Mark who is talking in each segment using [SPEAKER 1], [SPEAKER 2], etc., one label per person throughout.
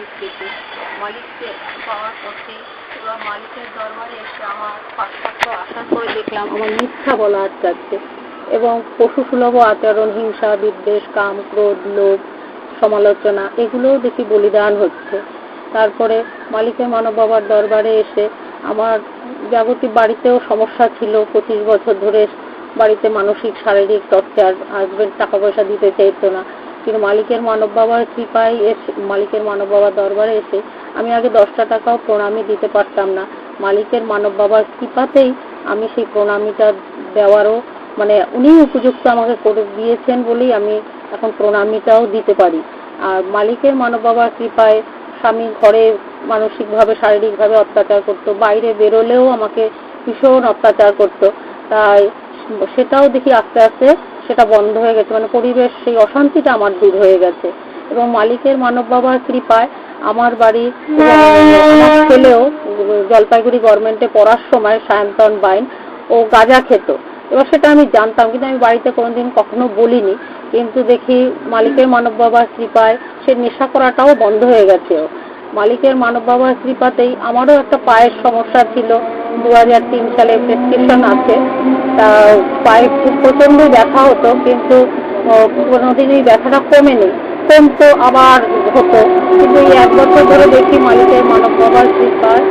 [SPEAKER 1] পরিস্থিতি মালিককে পাওয়ার পথে এবার মালিকের দরবারে এসে আমার পাঠপত্র আসার পরে দেখলাম, আমার মিথ্যা বলা আটকাচ্ছে এবং পশু সুলভ আচরণ, হিংসা, বিদ্বেষ, কাম, ক্রোধ, লোভ, সমালোচনা এগুলোও দেখি বলিদান হচ্ছে। তারপরে মালিকের মানব বাবার দরবারে এসে আমার জাগতিক বাড়িতেও সমস্যা ছিল। পঁচিশ বছর ধরে বাড়িতে মানসিক, শারীরিক টর্চার হাজবেন্ড টাকা পয়সা দিতে চাইতো না। কিন্তু মালিকের মানব বাবার কৃপায় এসে, মালিকের মানব বাবার দরবারে এসে আমি আগে দশটা টাকাও প্রণামী দিতে পারতাম না। মালিকের মানব বাবার কৃপাতেই আমি সেই প্রণামীটা দেওয়ারও মানে উনি উপযুক্ত আমাকে করে দিয়েছেন বলেই আমি এখন প্রণামীটাও দিতে পারি। আর মালিকের মানব বাবার কৃপায় স্বামী ঘরে মানসিকভাবে, শারীরিকভাবে অত্যাচার করতো, বাইরে বেরোলেও আমাকে ভীষণ অত্যাচার করতো। তাই সেটাও দেখি আস্তে আস্তে সেটা বন্ধ হয়ে গেছে। মানে পরিবেশ, সেই অশান্তিটা আমার দূর হয়ে গেছে। এবং মালিকের মানব বাবার কৃপায় আমার বাড়ি ছেলেও জলপাইগুড়ি গভর্নমেন্টে পড়ার সময় সায়ন্তন বাইন ও গাঁজা খেত। এবার সেটা আমি জানতাম, কিন্তু আমি বাড়িতে কোনোদিন কখনো বলিনি। কিন্তু দেখি মালিকের মানব বাবার কৃপায় সে নেশা করাটাও বন্ধ হয়ে গেছে। মালিকের মানব বাবার কৃপাতেই আমারও একটা পায়ের সমস্যা ছিল। দু হাজার তিন সালে প্রেসক্রিপশন আছে। তা পায়ে প্রচণ্ড ব্যথা হতো কিন্তু আহ, কোনোদিন এই ব্যথাটা কমেনি। কমতো আবার হতো। কিন্তু এই এক বছর ধরে দেখি মালিকের মানব বাবার কৃপায়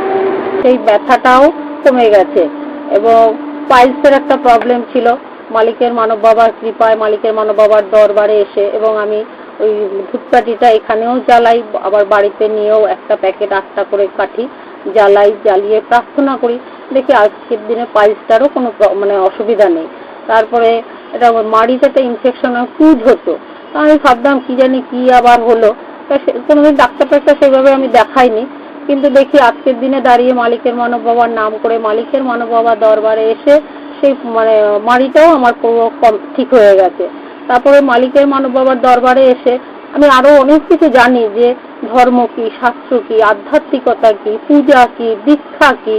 [SPEAKER 1] সেই ব্যথাটাও কমে গেছে। এবং পাইলসের একটা প্রবলেম ছিল। মালিকের মানব বাবার কৃপায় মালিকের মানব বাবার দরবারে এসে এবং আমি ওই ধূপকাঠিটা এখানেও জ্বালাই আবার বাড়িতে নিয়েও একটা প্যাকেট আটটা করে কাঠি জ্বালাই, জ্বালিয়ে প্রার্থনা করি। দেখি আজকের দিনে পাইলসটারও কোনো মানে অসুবিধা নেই। তারপরে এটা মাড়িটাতে ইনফেকশন পুজ হতো তা আমি ভাবতাম কি জানি কি আবার হলো। তা কোনোদিন ডাক্তার টাক্তার সেভাবে আমি দেখাইনি। কিন্তু দেখি আজকের দিনে দাঁড়িয়ে মালিকের মানব বাবার নাম করে মালিকের মানব বাবার দরবারে এসে সেই মানে মাড়িটাও আমার কম, ঠিক হয়ে গেছে। তারপরে মালিকের মানব বাবার দরবারে এসে আমি আরও অনেক কিছু জানি যে ধর্ম কি শাস্ত্র কি আধ্যাত্মিকতা কি পূজা কি দীক্ষা কি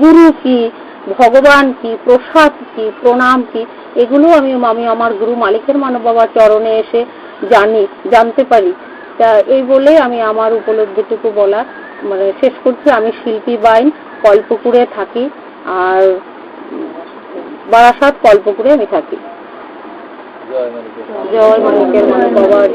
[SPEAKER 1] গুরু কি ভগবান কি প্রসাদ কি প্রণাম কি এগুলো আমি আমি আমার গুরু মালিকের মানব বাবার চরণে এসে জানি জানতে পারি। তা এই বলে আমি আমার উপলব্ধিটুকু বলা মানে শেষ করছি। আমি শিল্পী বাইন কল্পপুরে থাকি আর বারাসাত কল্পপুরে আমি থাকি।
[SPEAKER 2] জয় মালিকের
[SPEAKER 1] মানব জয়